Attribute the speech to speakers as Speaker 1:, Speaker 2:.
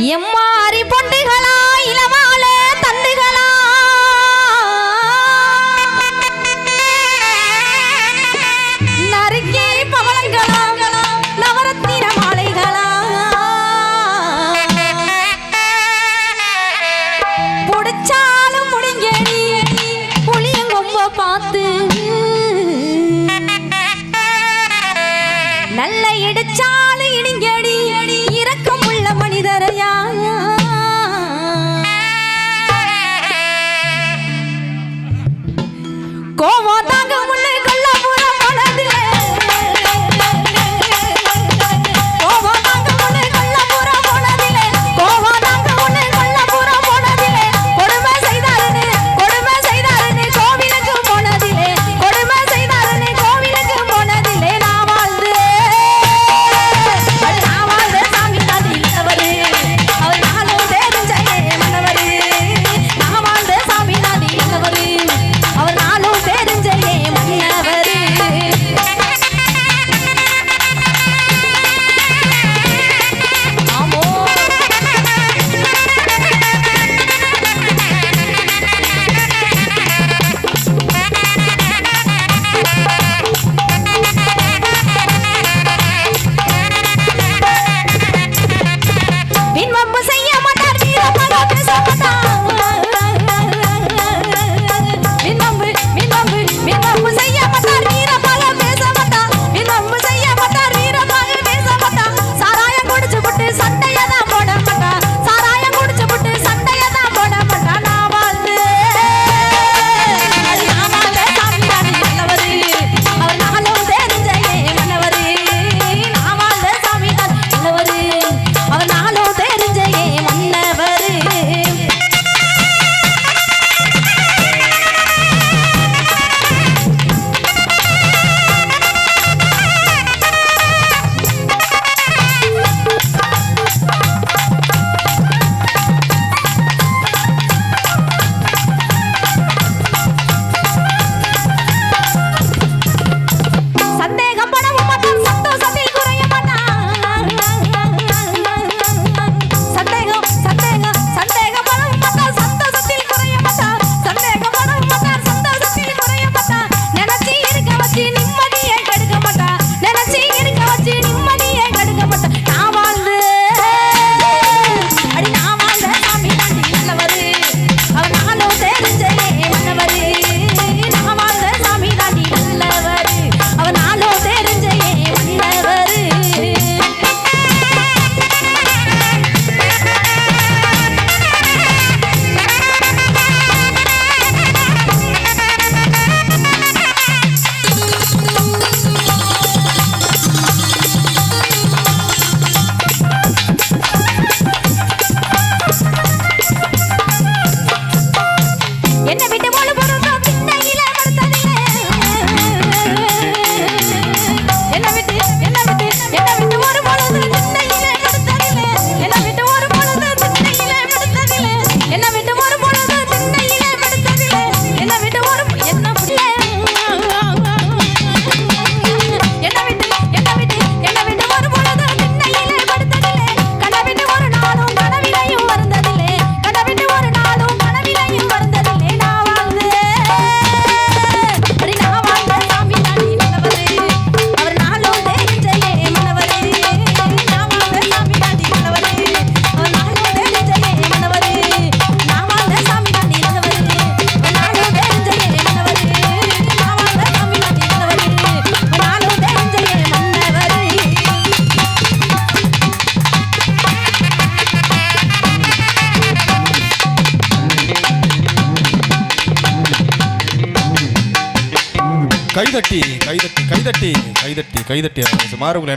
Speaker 1: 爷妈
Speaker 2: கைதட்டி கைதட்டி கைதட்டி கைதட்டி கைதட்டி. சுமார் உங்களை